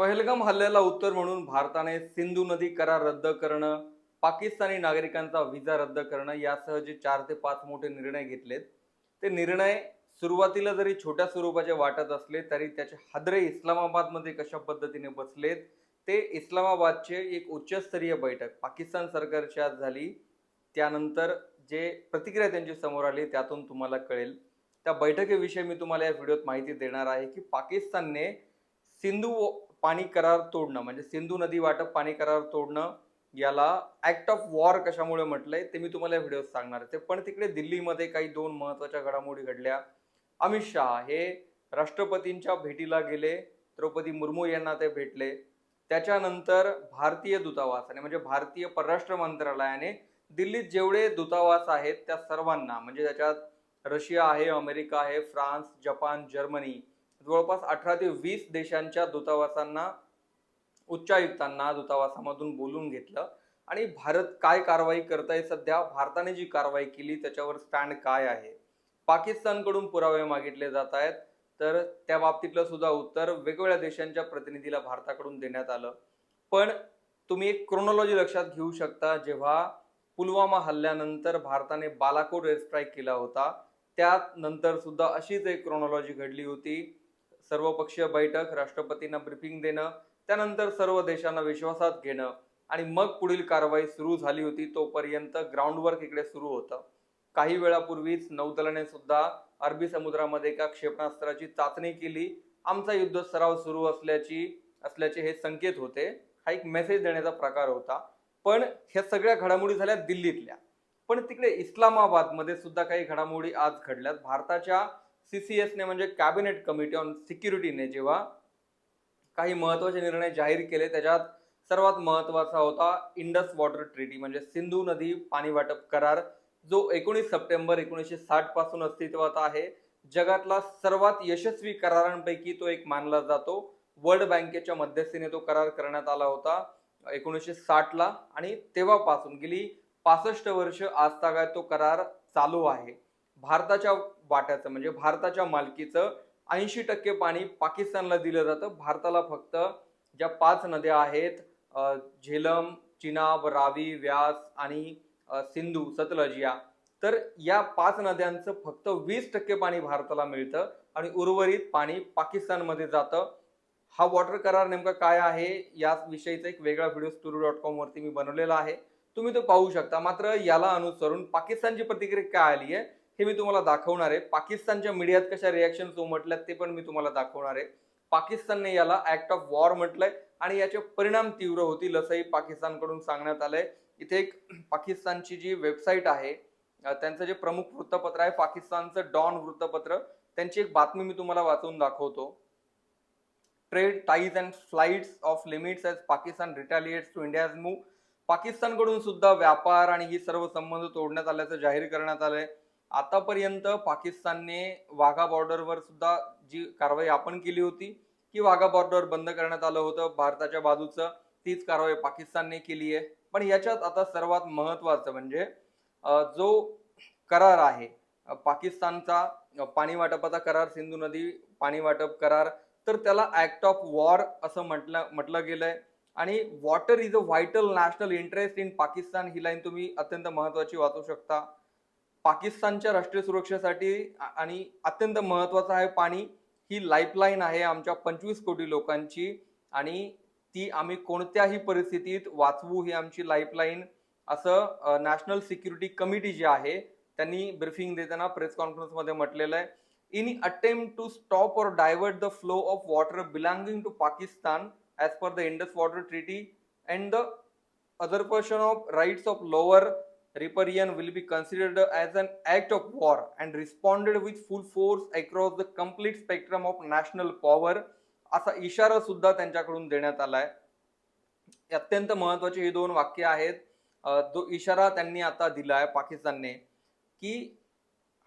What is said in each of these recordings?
पहलगाम हल्ल्याला उत्तर म्हणून भारताने सिंधू नदी करार रद्द करणं पाकिस्तानी नागरिकांचा व्हिसा रद्द करणं यासह जे चार ते पाच मोठे निर्णय घेतलेत ते निर्णय सुरुवातीला जरी छोट्या स्वरूपाचे वाटत असले तरी त्याचे हादरे इस्लामाबादमध्ये कशा पद्धतीने बसलेत ते इस्लामाबादचे एक उच्चस्तरीय बैठक पाकिस्तान सरकारच्या झाली. त्यानंतर जे प्रतिक्रिया त्यांची समोर आली त्यातून तुम्हाला कळेल. त्या बैठकीविषयी मी तुम्हाला या व्हिडिओत माहिती देणार आहे की पाकिस्तानने सिंधू पाणी करार तोडणं म्हणजे सिंधू नदी वाटप पाणी करार तोडणं याला ऍक्ट ऑफ वॉर कशामुळे म्हटलंय ते मी तुम्हाला या व्हिडिओत सांगणार आहे. ते पण तिकडे दिल्लीमध्ये काही दोन महत्त्वाच्या घडामोडी घडल्या. अमित शहा हे राष्ट्रपतींच्या भेटीला गेले द्रौपदी मुर्मू यांना ते भेटले. त्याच्यानंतर भारतीय दूतावासाने म्हणजे भारतीय परराष्ट्र मंत्रालयाने दिल्लीत जेवढे दूतावास आहेत त्या सर्वांना म्हणजे त्याच्यात रशिया आहे अमेरिका आहे फ्रान्स जपान जर्मनी जवळपास अठरा ते वीस देशांच्या दूतावासांना उच्चायुक्तांना दूतावासामधून बोलून घेतलं. आणि भारत काय कारवाई करताय सध्या? भारताने जी कारवाई केली त्याच्यावर स्टँड काय आहे? पाकिस्तानकडून पुरावे मागितले जात आहेत. तर त्या बाबतीतलं सुद्धा उत्तर वेगवेगळ्या देशांच्या प्रतिनिधीला भारताकडून देण्यात आलं. पण तुम्ही एक क्रोनॉलॉजी लक्षात घेऊ शकता जेव्हा पुलवामा हल्ल्यानंतर भारताने बालाकोट एअर स्ट्राईक केला होता त्यानंतर सुद्धा अशीच एक क्रोनॉलॉजी घडली होती. सर्वपक्षीय बैठक राष्ट्रपतींना ब्रिफिंग देणं त्यानंतर सर्व देशांना विश्वासात घेणं आणि मग पुढील कारवाई सुरू झाली होती तोपर्यंत ग्राउंडवर्क इकडे सुरू होतं. काही वेळापूर्वीच नौदलाने सुद्धा अरबी समुद्रामध्ये एका क्षेपणास्त्राची चाचणी केली. आमचा युद्ध सराव सुरू असल्याची असल्याचे हे संकेत होते. हा एक मेसेज देण्याचा प्रकार होता. पण ह्या सगळ्या घडामोडी झाल्या दिल्लीतल्या. पण तिकडे इस्लामाबादमध्ये सुद्धा काही घडामोडी आज घडल्यात. भारताच्या सीसीएसने म्हणजे कॅबिनेट कमिटी ऑन सिक्युरिटीने जेव्हा काही महत्त्वाचे निर्णय जाहीर केले त्याच्यात सर्वात महत्त्वाचा होता इंडस वॉटर ट्रीटी म्हणजे सिंधू नदी पाणी वाटप करार जो एकोणीस सप्टेंबर एकोणीसशे साठपासून अस्तित्वात आहे. जगातला सर्वात यशस्वी करारांपैकी तो एक मानला जातो. वर्ल्ड बँकेच्या मध्यस्थीने तो करार करण्यात आला होता एकोणीसशे साठला आणि तेव्हापासून गेली पासष्ट वर्ष आजतागायत तो करार चालू आहे. भारताच्या वाट्याचं म्हणजे भारताच्या मालकीचं ऐंशी टक्के पाणी पाकिस्तानला दिलं जातं. भारताला फक्त ज्या पाच नद्या आहेत झेलम चिनाब रावी व्यास आणि सिंधू सतलज या तर या पाच नद्यांचं फक्त वीस टक्के पाणी भारताला मिळतं आणि उर्वरित पाणी पाकिस्तानमध्ये जातं. हा वॉटर करार नेमका काय आहे या विषयीचा एक वेगळा व्हिडिओ स्टुडिओ डॉट कॉमवरती मी बनवलेला आहे. तुम्ही तो पाहू शकता. मात्र याला अनुसरून पाकिस्तानची प्रतिक्रिया काय आली आहे हे मी तुम्हाला दाखवणार आहे. पाकिस्तानच्या मीडियात कशा रिॲक्शन उमटल्यात ते पण मी तुम्हाला दाखवणार आहे. पाकिस्तानने याला ऍक्ट ऑफ वॉर म्हटलंय आणि याचे परिणाम तीव्र होतील असंही पाकिस्तानकडून सांगण्यात आलंय. इथे एक पाकिस्तानची जी वेबसाईट आहे त्यांचं जे प्रमुख वृत्तपत्र आहे पाकिस्तानचं डॉन वृत्तपत्र त्यांची एक बातमी मी तुम्हाला वाचून दाखवतो. Trade ties and flights off limits as Pakistan retaliates to India's move पाकिस्तानकडून सुद्धा व्यापार आणि ही सर्व संबंध तोडण्यात आल्याचं जाहीर करण्यात आलंय. आतापर्यंत पाकिस्तानने वाघा बॉर्डरवर सुद्धा जी कारवाई आपण केली होती की वाघा बॉर्डर बंद करण्यात आलं होतं भारताच्या बाजूचं तीच कारवाई पाकिस्तानने केली आहे. पण याच्यात आता सर्वात महत्वाचं म्हणजे जो करार आहे पाकिस्तानचा पाणी वाटपाचा करार सिंधू नदी पाणी वाटप करार तर त्याला ऍक्ट ऑफ वॉर असं म्हटलं म्हटलं गेलंय. आणि water is a vital national interest in Pakistan he line तुम्ही अत्यंत महत्वाची वाचू शकता. पाकिस्तानच्या राष्ट्रीय सुरक्षेसाठी आणि अत्यंत महत्त्वाचं आहे पाणी. ही लाईफलाईन आहे आमच्या पंचवीस कोटी लोकांची आणि ती आम्ही कोणत्याही परिस्थितीत वाचवू ही आमची लाईफलाईन असं नॅशनल सिक्युरिटी कमिटी जी आहे त्यांनी ब्रिफिंग देताना प्रेस कॉन्फरन्समध्ये म्हटलेलं आहे. In attempt to stop or divert the flow of water belonging to Pakistan as per the Indus water treaty and the other portion of rights of lower riparian will be considered as an act of war and responded with full force across the complete spectrum of national power असा इशारा सुद्धा त्यांच्याकडून देण्यात आलाय अत्यंत महत्वाची ही दोन वाक्य आहेत अं, जो इशारा त्यांनी आता दिलाय पाकिस्तानने की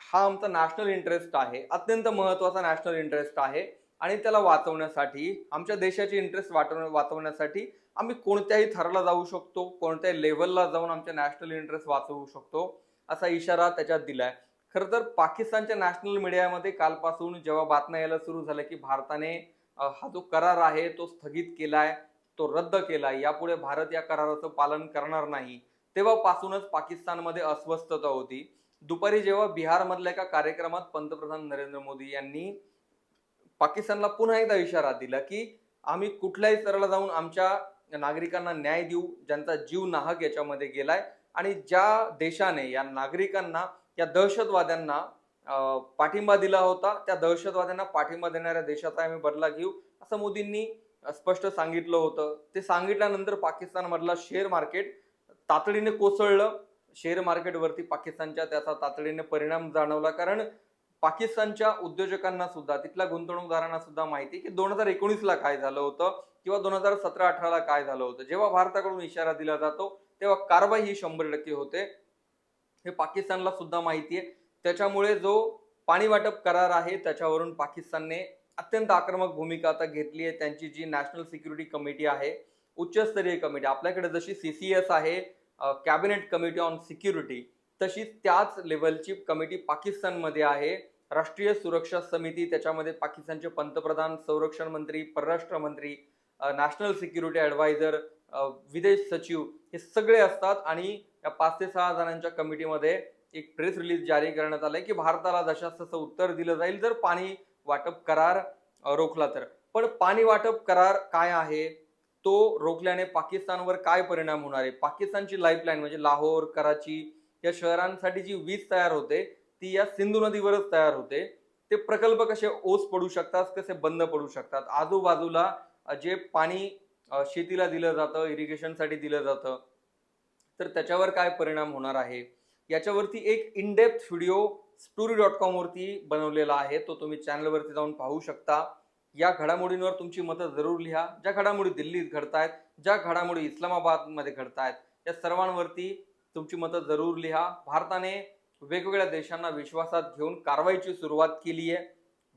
हा आमचा नॅशनल इंटरेस्ट आहे अत्यंत महत्त्वाचा नॅशनल इंटरेस्ट आहे आणि त्याला वाचवण्यासाठी आमच्या देशाची इंटरेस्ट वाटव वाचवण्यासाठी आम्ही कोणत्याही थराला जाऊ शकतो कोणत्याही लेवलला जाऊन आमच्या नॅशनल इंटरेस्ट वाचवू शकतो असा इशारा त्याच्यात दिला आहे खरं तर पाकिस्तानच्या नॅशनल मीडियामध्ये कालपासून जेव्हा बातम्या यायला सुरू झाल्या की भारताने हा जो करार आहे तो स्थगित केलाय तो रद्द केलाय यापुढे भारत या कराराचं पालन करणार नाही तेव्हापासूनच पाकिस्तानमध्ये अस्वस्थता होती. दुपारी जेव्हा बिहारमधल्या एका कार्यक्रमात पंतप्रधान नरेंद्र मोदी यांनी पाकिस्तानला पुन्हा एकदा इशारा दिला की आम्ही कुठल्याही स्तराला जाऊन आमच्या नागरिकांना न्याय देऊ ज्यांचा जीव नाहक याच्यामध्ये गेलाय. आणि ज्या देशाने या नागरिकांना या दहशतवाद्यांना पाठिंबा दिला होता त्या दहशतवाद्यांना पाठिंबा देणाऱ्या देशाचा आम्ही बदला घेऊ असं मोदींनी स्पष्ट सांगितलं होतं. ते सांगितल्यानंतर पाकिस्तानमधला शेअर मार्केट तातडीने कोसळलं. शेअर मार्केटवरती पाकिस्तानच्या त्याचा तातडीने परिणाम जाणवला. कारण पाकिस्तानच्या उद्योजकांना सुद्धा तिथल्या गुंतवणूकदारांना सुद्धा माहिती की दोन हजार एकोणीसला काय झालं होतं किंवा दोन हजार सतरा अठराला काय झालं होतं. जेव्हा भारताकडून इशारा दिला जातो तेव्हा कारवाई ही शंभर टक्के होते. हे पाकिस्तानला सुद्धा माहिती आहे. त्याच्यामुळे जो पाणी वाटप करार आहे त्याच्यावरून पाकिस्तानने अत्यंत आक्रमक भूमिका आता घेतली आहे. त्यांची जी नॅशनल सिक्युरिटी कमिटी आहे उच्चस्तरीय कमिटी आपल्याकडे जशी सी सी एस आहे कॅबिनेट कमिटी ऑन सिक्युरिटी तशीच त्याच लेवलची कमिटी पाकिस्तानमध्ये आहे. राष्ट्रीय सुरक्षा समिती त्याच्यामध्ये पाकिस्तानचे पंतप्रधान संरक्षण मंत्री परराष्ट्र मंत्री नॅशनल सिक्युरिटी ॲडवायझर विदेश सचिव हे सगळे असतात. आणि या पाच ते सहा जणांच्या कमिटीमध्ये एक प्रेस रिलीज जारी करण्यात आलंय की भारताला जशास तसं उत्तर दिलं जाईल जर पाणी वाटप करार रोखला तर. पण पाणी वाटप करार काय आहे? तो रोखल्याने पाकिस्तानवर काय परिणाम होणार आहे? पाकिस्तानची लाईफलाईन म्हणजे लाहोर कराची या शहरांसाठी जी वीज तयार होते ती या सिंधू नदीवरच तयार होते. ते प्रकल्प कसे ओस पडू शकतात कसे बंद पडू शकतात? आजूबाजूला जे पाणी शेतीला दिलं जातं इरिगेशनसाठी दिलं जातं तर त्याच्यावर काय परिणाम होणार आहे? याच्यावरती एक in depth video story dot कॉमवरती बनवलेला आहे. तो तुम्ही चॅनलवरती जाऊन पाहू शकता. या घडामोडींवर तुमची मतं जरूर लिहा. ज्या घडामोडी दिल्लीत घडतायत ज्या घडामोडी इस्लामाबादमध्ये घडतायत या सर्वांवरती तुमची मतं जरूर लिहा. भारताने वेगवेगळ्या देशांना विश्वासात घेऊन कारवाईची सुरुवात केली आहे.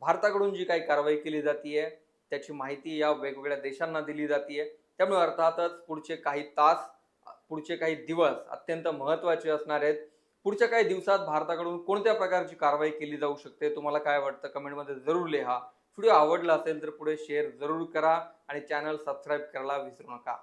भारताकडून जी काही कारवाई केली जाते त्याची माहिती या वेगवेगळ्या देशांना दिली जातीये. त्यामुळे अर्थातच पुढचे काही तास पुढचे काही दिवस अत्यंत महत्त्वाचे असणार आहेत. पुढच्या काही दिवसात भारताकडून कोणत्या प्रकारची कारवाई केली जाऊ शकते तुम्हाला काय वाटतं? कमेंटमध्ये जरूर लिहा. व्हिडिओ आवडला असेल तर पुढे शेअर जरूर करा आणि चॅनल सबस्क्राईब करायला विसरू नका.